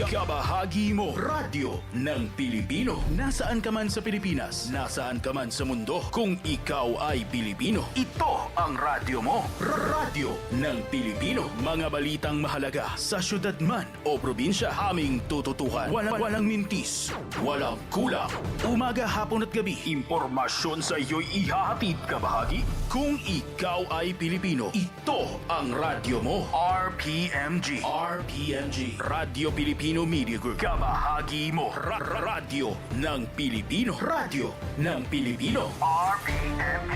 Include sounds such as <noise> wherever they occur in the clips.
Kabahagi mo, radyo ng Pilipino. Nasaan ka man sa Pilipinas, nasaan ka man sa mundo, kung ikaw ay Pilipino, ito ang radyo mo. Radyo ng Pilipino. Mga balitang mahalaga sa syudad man o probinsya, aming tututukan. Walang, walang mintis, walang kulang. Umaga, hapon at gabi, impormasyon sa iyo'y ihahatid kabahagi. Kung ikaw ay Pilipino, ito ang radyo mo. RPMG. RPMG. Radyo Pilipino Media Group. Kabahagi mo. Ra- ra- radyo ng Pilipino. Radyo ng Pilipino. RPMG.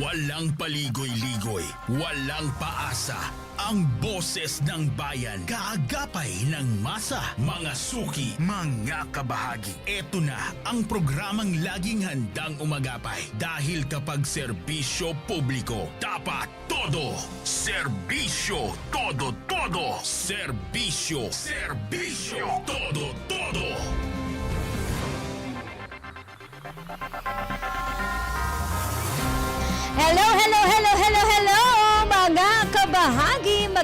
Walang paligoy-ligoy, walang paasa. Ang boses ng bayan, kaagapay ng masa, mga suki, mga kabahagi. Ito na ang programang laging handang umagapay. Dahil kapag serbisyo publiko, dapat todo. Serbisyo, todo, todo. Serbisyo, serbisyo, todo.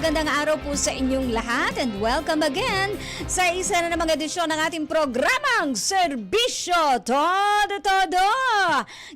Magandang araw po sa inyong lahat and welcome again sa isa na namang edisyon ng ating programang Serbisyo Todo Todo.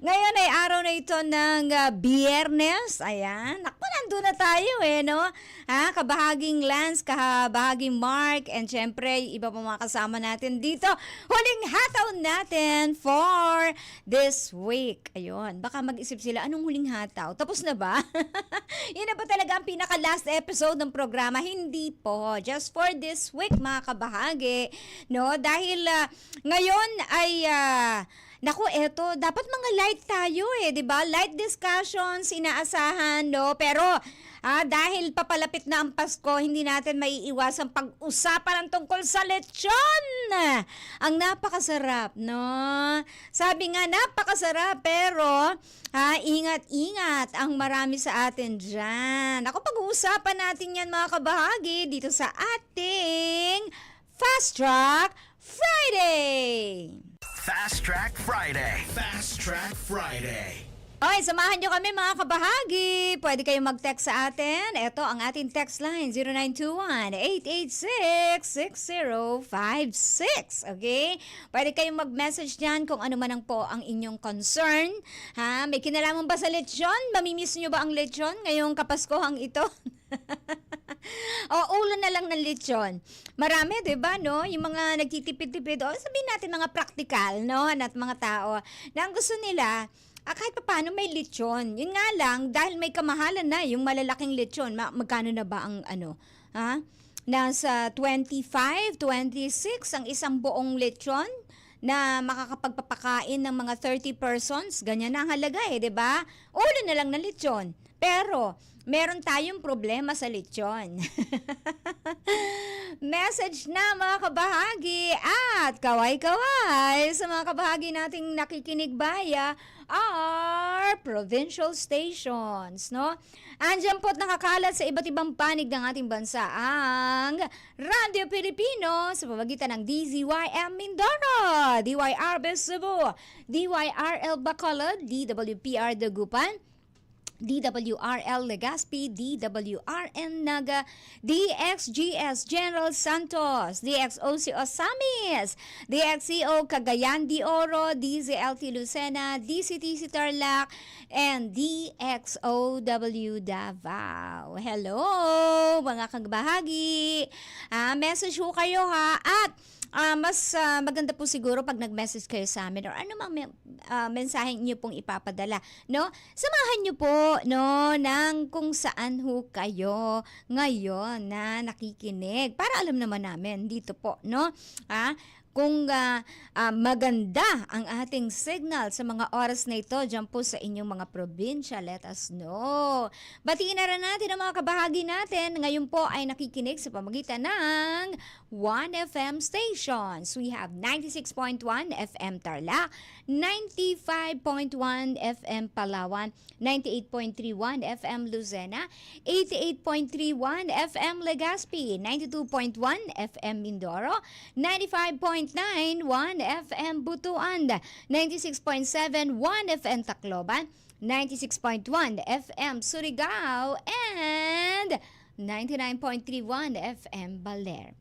Ngayon ay araw na ito ng ah, Biyernes. Ayan, naku, nandun na tayo eh, no? Ha, kabahaging Lance, kabahaging Mark, and syempre, iba pa mga kasama natin dito. Huling hataw natin for this week. Ayun, baka mag-isip sila, anong huling hataw? Tapos na ba? <laughs> Yun na ba talaga ang pinaka-last episode ng programa? Hindi po. Just for this week, mga kabahagi. No? Dahil ah, ngayon ay... ah, Naku, eto, dapat mga light tayo eh, 'di ba? Light discussions inaasahan, no? Pero ah, dahil papalapit na ang Pasko, hindi natin maiiwasang pag-usapan ng tungkol sa lechon. Ang napakasarap, no? Sabi nga napakasarap, pero ha, ingat-ingat ang marami sa atin diyan. Ako pag-uusapan natin 'yan mga kabahagi dito sa ating Fast Track Friday. Fast Track Friday. Fast Track Friday. Okay, samahan nyo kami mga kabahagi. Pwede kayong mag-text sa atin. Ito ang ating text line, 0921-886-6056. Okay? Pwede kayong mag-message dyan kung ano man ang po ang inyong concern. Ha? May kinalaman ba sa lechon? Mamimiss nyo ba ang lechon ngayong kapaskuhang ito? <laughs> <laughs> o ulo na lang ng lechon. Marami, 'di ba, no? Yung mga nagtitipid-tipid, o sabihin natin mga practical, no? At mga tao na ang gusto nila Ah, kahit pa paano may lechon. Yun nga lang, dahil may kamahalan na, yung malalaking lechon, ma- magkano na ba ang ano? Ha? Nasa 25, 26 ang isang buong lechon na makakapagpapakain ng mga 30 persons. Ganyan na ang halaga eh, di ba? Ulo na lang na lechon. Pero, meron tayong problema sa lechon. <laughs> Message na mga kabahagi at kaway-kaway sa mga kabahagi nating nakikinig baya are provincial stations, no? Andiyan po't nakakalat sa iba't ibang panig ng ating bansa ang Radyo Pilipino sa pamagitan ng DZYM Mindoro, DYR Cebu, DYRL Bacolod, DWPR Dagupan, DWRL Legazpi, DWRN Naga, DXGS General Santos, DXOC Osamis, DXCO Cagayan de Oro, DZLT Lucena, DCTC Tarlac, and DXOW Davao. Hello, mga kagbahagi. Ah, message ho kayo ha. At Ah, mas ah, maganda po siguro pag nag-message kayo sa amin or ano mang ah, mensahe niyo pong ipapadala, no? Samahan niyo po no ng kung saan ho kayo ngayon na nakikinig para alam naman namin dito po, no? Ah, kung ah, ah, maganda ang ating signal sa mga oras na ito dyan po sa inyong mga probinsya, let us know. Batiin na rin natin ang mga kabahagi natin. Ngayon po ay nakikinig sa pamagitan ng 1FM stations. We have 96.1 FM Tarlac, 95.1 FM Palawan, 98.31 FM Luzena, 88.31 FM Legazpi, 92.1 FM Mindoro, 95.9 1 FM Butuan, 96.7 1 FM Tacloban, 96.1 FM Surigao, and 99.31 FM Baler.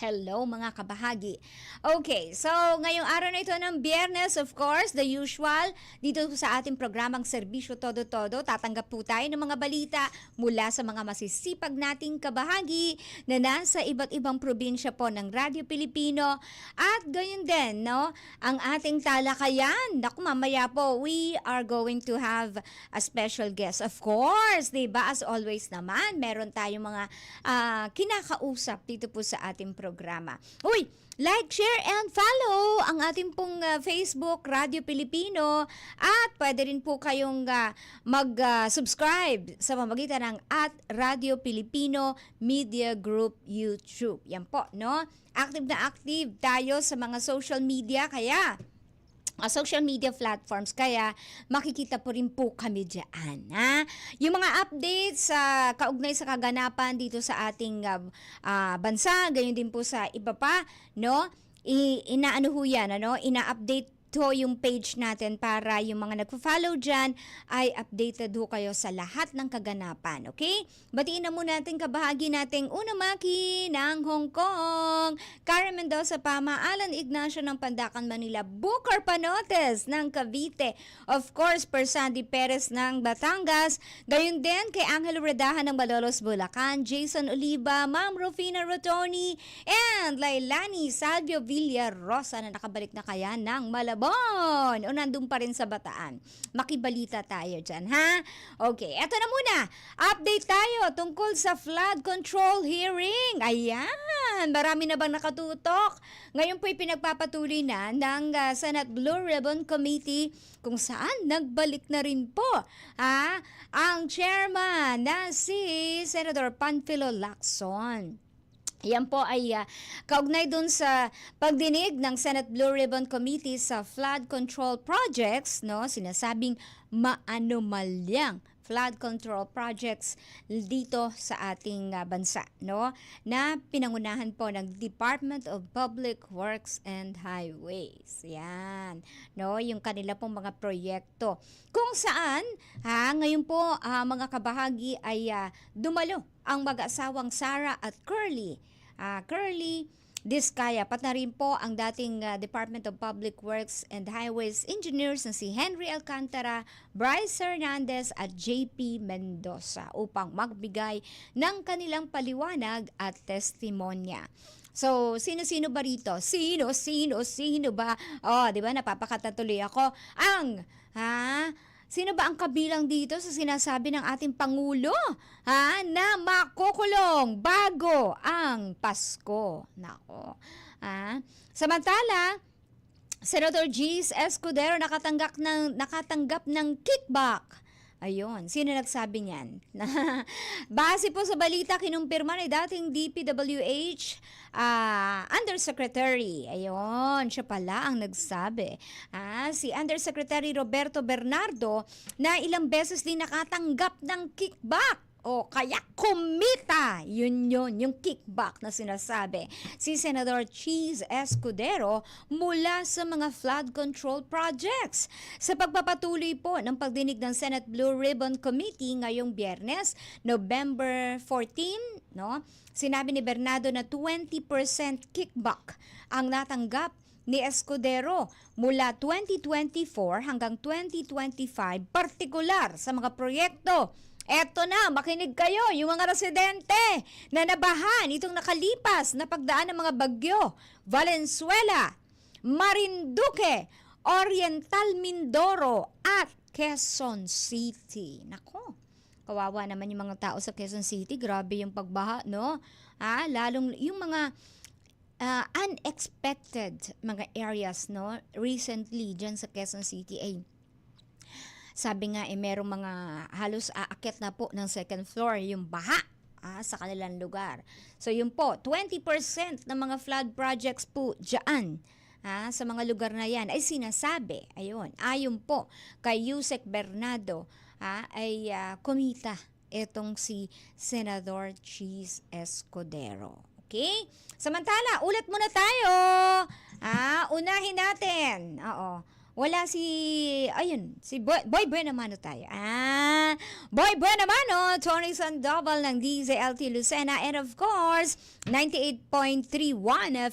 Hello mga kabahagi. Okay, so ngayong araw na ito ng biyernes, of course, the usual, dito sa ating programang Serbisyo Todo-Todo, tatanggap po tayo ng mga balita mula sa mga masisipag nating kabahagi na nasa iba't ibang probinsya po ng Radyo Pilipino at gayon din, no, ang ating talakayan. Naku, mamaya po, we are going to have a special guest. Of course, di ba? As always naman, meron tayong mga ah, kinakausap dito po sa ating programa. Uy, like, share, and follow ang ating pong ah, Facebook, Radio Pilipino. At pwede rin po kayong ah, mag-subscribe sa pamagitan ng at Radio Pilipino Media Group YouTube. Yan po, no? Active na active tayo sa mga social media, kaya uh, social media platforms kaya makikita po rin po kami diyan ha? Yung mga updates sa kaugnay sa kaganapan dito sa ating uh, uh, bansa gayon din po sa iba pa no? I, inaano ho yan ano? Ina-update to yung page natin para yung mga nagpo-follow dyan ay updated ho kayo sa lahat ng kaganapan. Okay? Batiin na muna natin kabahagi nating Unamaki ng Hong Kong, Karen Mendoza Pama, Alan Ignacio ng Pandakan Manila, Booker Panotes ng Cavite, of course, Per Sandy Perez ng Batangas, gayon din kay Angelo Redahan ng Malolos, Bulacan, Jason Oliva, Ma'am Rufina Rotoni, and Lailani Salvio Villarosa na nakabalik na kaya ng Malabon o nandun pa rin sa Bataan. Makibalita tayo dyan, ha? Okay, eto na muna. Update tayo tungkol sa flood control hearing. Ayan, marami na bang nakatutok? Ngayon po'y pinagpapatuloy na ng ah, Senate Blue Ribbon Committee kung saan nagbalik na rin po ha, ang chairman na si Senator Panfilo Lacson. Yan po ay ah, kaugnay dun sa pagdinig ng Senate Blue Ribbon Committee sa flood control projects, no? Sinasabing maanomalyang flood control projects dito sa ating ah, bansa, no? Na pinangunahan po ng Department of Public Works and Highways. Yan, no? Yung kanila pong mga proyekto. Kung saan, ha, ngayon po ah, mga kabahagi ay ah, dumalo ang mag-asawang Sarah at Curly. Ah, Curly Diskaya, pat na rin po ang dating ah, Department of Public Works and Highways engineers na si Henry Alcantara, Bryce Hernandez at JP Mendoza upang magbigay ng kanilang paliwanag at testimonya. So, sino-sino ba rito? Sino, sino, sino ba? Oh, di ba, napapakatatuloy ako. Ang, ha? Sino ba ang kabilang dito sa sinasabi ng ating Pangulo ha, na makukulong bago ang Pasko? Nako. Ha? Samantala, Senator Gis Escudero nakatanggap ng nakatanggap ng kickback. Ayun, sino nagsabi niyan? <laughs> Base po sa balita, kinumpirma ni dating DPWH ah, Undersecretary. Ayun, siya pala ang nagsabi. Ah, si Undersecretary Roberto Bernardo na ilang beses din nakatanggap ng kickback. O kaya kumita, yun yun, yung kickback na sinasabi. Si Senador Cheese Escudero mula sa mga flood control projects. Sa pagpapatuloy po ng pagdinig ng Senate Blue Ribbon Committee ngayong biyernes, November 14, no? Sinabi ni Bernardo na 20% kickback ang natanggap ni Escudero mula 2024 hanggang 2025, partikular sa mga proyekto Eto na, makinig kayo, yung mga residente na nabahan itong nakalipas na pagdaan ng mga bagyo, Valenzuela, Marinduque, Oriental Mindoro at Quezon City. Nako, kawawa naman yung mga tao sa Quezon City, grabe yung pagbaha, no? Ah, lalong yung mga ah, unexpected mga areas, no? Recently, dyan sa Quezon City, ay sabi nga eh merong mga halos aakyat na po ng second floor yung baha ah, sa kanilang lugar. So yun po, 20% ng mga flood projects po dyan ah, sa mga lugar na yan ay sinasabi, ayun, ayon po kay Yusek Bernardo ah, ay ah, kumita itong si Senador Cheese Escudero. Okay? Samantala, ulat muna tayo. Ah, unahin natin. Oo. Wala si, ayun, si Boy, Boy Buenamano tayo. Ah, Boy Buenamano, Tony Sandoval ng DZLT Lucena, and of course, 98.31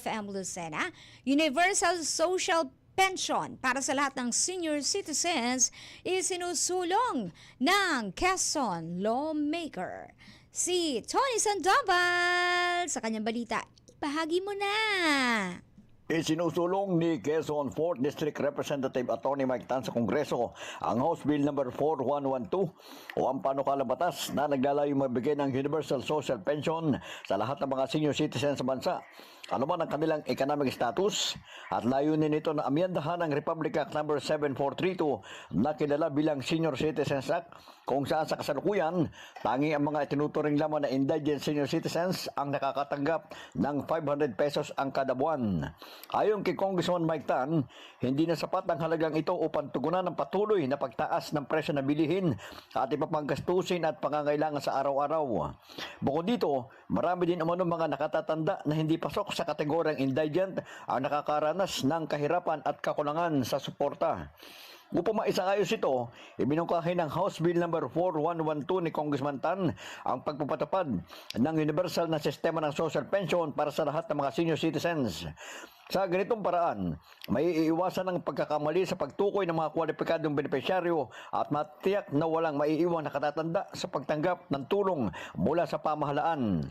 FM Lucena, Universal Social Pension para sa lahat ng senior citizens isinusulong ng Quezon Lawmaker. Si Tony Sandoval sa kanyang balita, ibahagi mo na. Isinusulong ni Quezon 4th District Representative Attorney Mike Tan sa Kongreso ang House Bill number 4112 o ang panukalang batas na naglalayo magbigay ng Universal Social Pension sa lahat ng mga senior citizens sa bansa. Ano man ang kanilang economic status at layunin nito na amyandahan ng Republic Act number 7432 na kilala bilang Senior Citizens Act kung saan sa kasalukuyan tangi ang mga itinuturing lamang na indigent senior citizens ang nakakatanggap ng 500 pesos ang kada buwan. Ayon kay Congressman Mike Tan, hindi na sapat ang halagang ito upang tugunan ng patuloy na pagtaas ng presyo na bilihin at iba pang gastusin at pangangailangan sa araw-araw. Bukod dito, marami din umano mga nakatatanda na hindi pasok sa kategoryang indigent ang nakakaranas ng kahirapan at kakulangan sa suporta. Upang maisayos ito, ibinungkahi ng House Bill number 4112 ni Congressman Tan ang pagpapatupad ng universal na sistema ng social pension para sa lahat ng mga senior citizens. Sa ganitong paraan, may iiwasan ng pagkakamali sa pagtukoy ng mga kwalipikadong benepisyaryo at matiyak na walang maiiwan na katatanda sa pagtanggap ng tulong mula sa pamahalaan.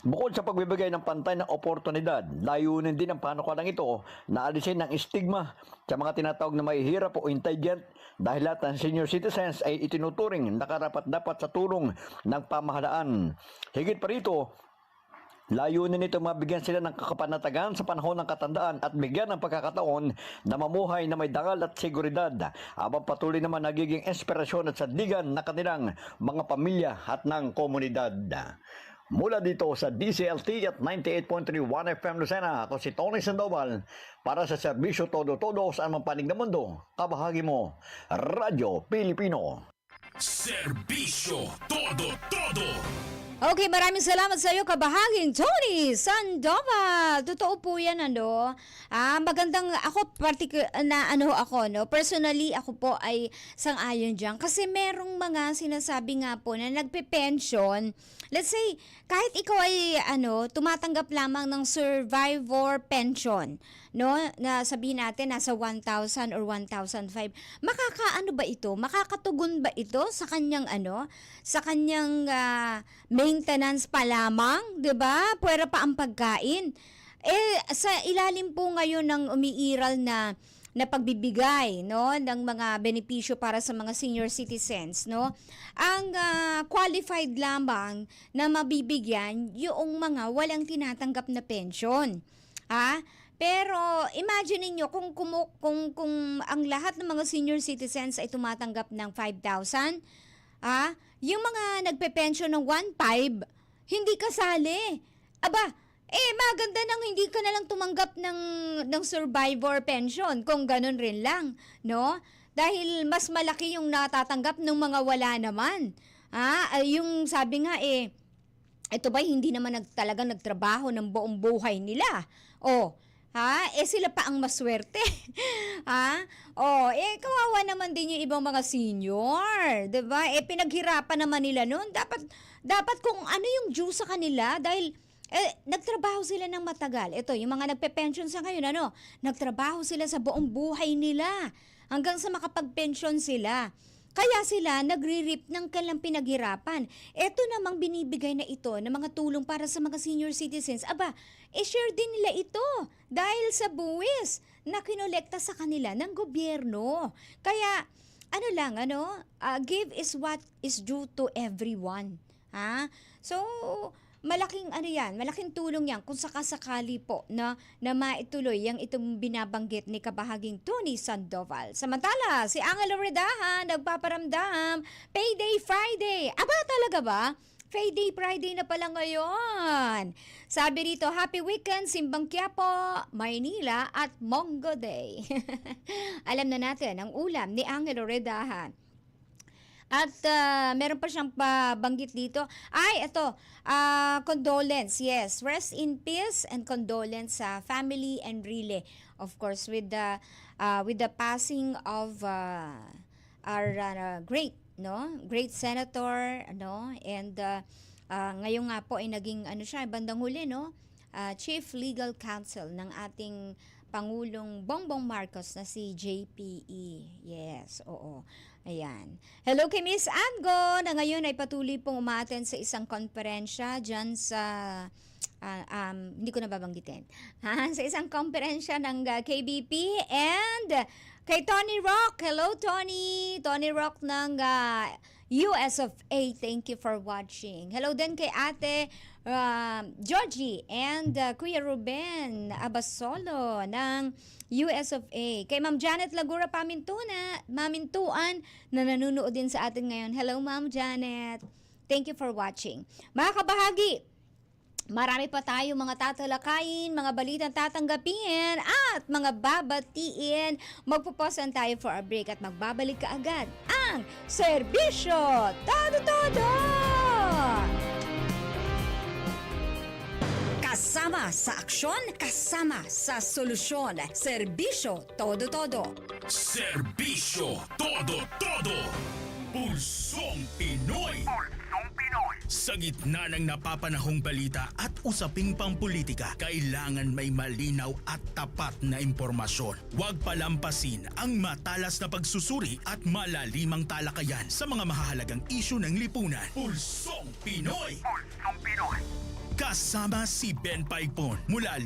Bukod sa pagbibigay ng pantay na oportunidad, layunin din ng panukalang ito na alisin ang stigma sa mga tinatawag na mahihirap o indigent dahil lahat ng senior citizens ay itinuturing na karapat-dapat sa tulong ng pamahalaan. Higit pa rito, Layunin nito mabigyan sila ng kakapanatagan sa panahon ng katandaan at bigyan ng pagkakataon na mamuhay na may dangal at seguridad habang patuloy naman nagiging inspirasyon at sandigan na kanilang mga pamilya at ng komunidad. Mula dito sa DCLT at 98.31 FM Lucena, ako si Tony Sandoval para sa serbisyo todo-todo sa anumang panig ng mundo. Kabahagi mo, Radyo Pilipino. Serbisyo todo-todo. Okay, maraming salamat sa iyo, kabahaging Tony Sandoval. Totoo po yan, ano. Ah, magandang, ako, particular, na ano ako, no. Personally, ako po ay sang-ayon dyan. Kasi merong mga sinasabi nga po na nagpe-pension. Let's say, kahit ikaw ay, ano, tumatanggap lamang ng survivor pension, no, na sabihin natin nasa 1,000 or 1,005, makakaano ba ito? Makakatugon ba ito sa kanyang ano, sa kanyang ah, maintenance pa lamang, 'di ba? Pwera pa ang pagkain. Eh sa ilalim po ngayon ng umiiral na na pagbibigay no ng mga benepisyo para sa mga senior citizens no ang ah, qualified lamang na mabibigyan yung mga walang tinatanggap na pension ha pero imagine niyo kung, kumu- kung kung ang lahat ng mga senior citizens ay tumatanggap ng 5,000 ah yung mga nagpe-pension ng 1.5 hindi kasali aba eh, maganda nang hindi ka na lang tumanggap ng, ng survivor pension kung ganun rin lang, no? Dahil mas malaki yung natatanggap ng mga wala naman. Ah, yung sabi nga eh, ito ba hindi naman nag, talagang nagtrabaho ng buong buhay nila? O, ha? Eh sila pa ang maswerte. <laughs> ha? O, eh kawawa naman din yung ibang mga senior, 'di ba? Eh pinaghirapan naman nila noon. Dapat dapat kung ano yung due sa kanila dahil eh, nagtrabaho sila ng matagal. Ito, yung mga nagpe-pension sa ngayon, ano, nagtrabaho sila sa buong buhay nila hanggang sa makapag-pension sila. Kaya sila nagre-reap ng kanilang pinaghirapan. Ito namang binibigay na ito ng mga tulong para sa mga senior citizens. Aba, e-share din nila ito dahil sa buwis na kinolekta sa kanila ng gobyerno. Kaya, ano lang, ano, ah, give is what is due to everyone. Ha? So, malaking ano yan, malaking tulong yan kung sakasakali po na, na maituloy yung itong binabanggit ni kabahaging Tony Sandoval. Samantala, si Angelo Redahan nagpaparamdam, Payday Friday. Aba talaga ba? Payday Friday na pala ngayon. Sabi rito, Happy Weekend, Simbang Quiapo, Maynila at Mongo Day. <laughs> Alam na natin ang ulam ni Angelo Redahan. At ah, meron pa siyang pabanggit dito. Ay, ito, ah, condolence, yes. Rest in peace and condolence sa family and relay. Of course, with the ah, with the passing of ah, our ah, great, no? Great senator, no? And ah, ah, ngayon nga po ay naging ano siya, bandang huli, no? Ah, Chief Legal Counsel ng ating Pangulong Bongbong Marcos na si JPE. Yes, oo. Ayan. Hello kay Miss Ango na ngayon ay patuloy pong umaten sa isang konferensya dyan sa ah, um, hindi ko na babanggitin. <laughs> Ha? Sa isang konferensya ng ah, KBP and kay Tony Rock. Hello Tony. Tony Rock ng ah, US of A. Thank you for watching. Hello din kay Ate um, Georgie and uh, Kuya Ruben Abasolo ng US of A. Kay Ma'am Janet Lagura Pamintuna, Mamintuan na nanonood din sa atin ngayon. Hello Ma'am Janet. Thank you for watching. Mga kabahagi, Marami pa tayo mga tatalakayin, mga balitang tatanggapin at mga babatiin. Magpuposan tayo for a break at magbabalik ka agad ang Serbisyo Todo-Todo! Kasama sa aksyon, kasama sa solusyon. Serbisyo Todo-Todo. Serbisyo Todo Todo Pulsong Pinoy Sa gitna ng napapanahong balita at usaping pampolitika, kailangan may malinaw at tapat na impormasyon. Huwag palampasin ang matalas na pagsusuri at malalimang talakayan sa mga mahahalagang isyu ng lipunan. Pulsong Pinoy! Kasama si Ben Paipon mula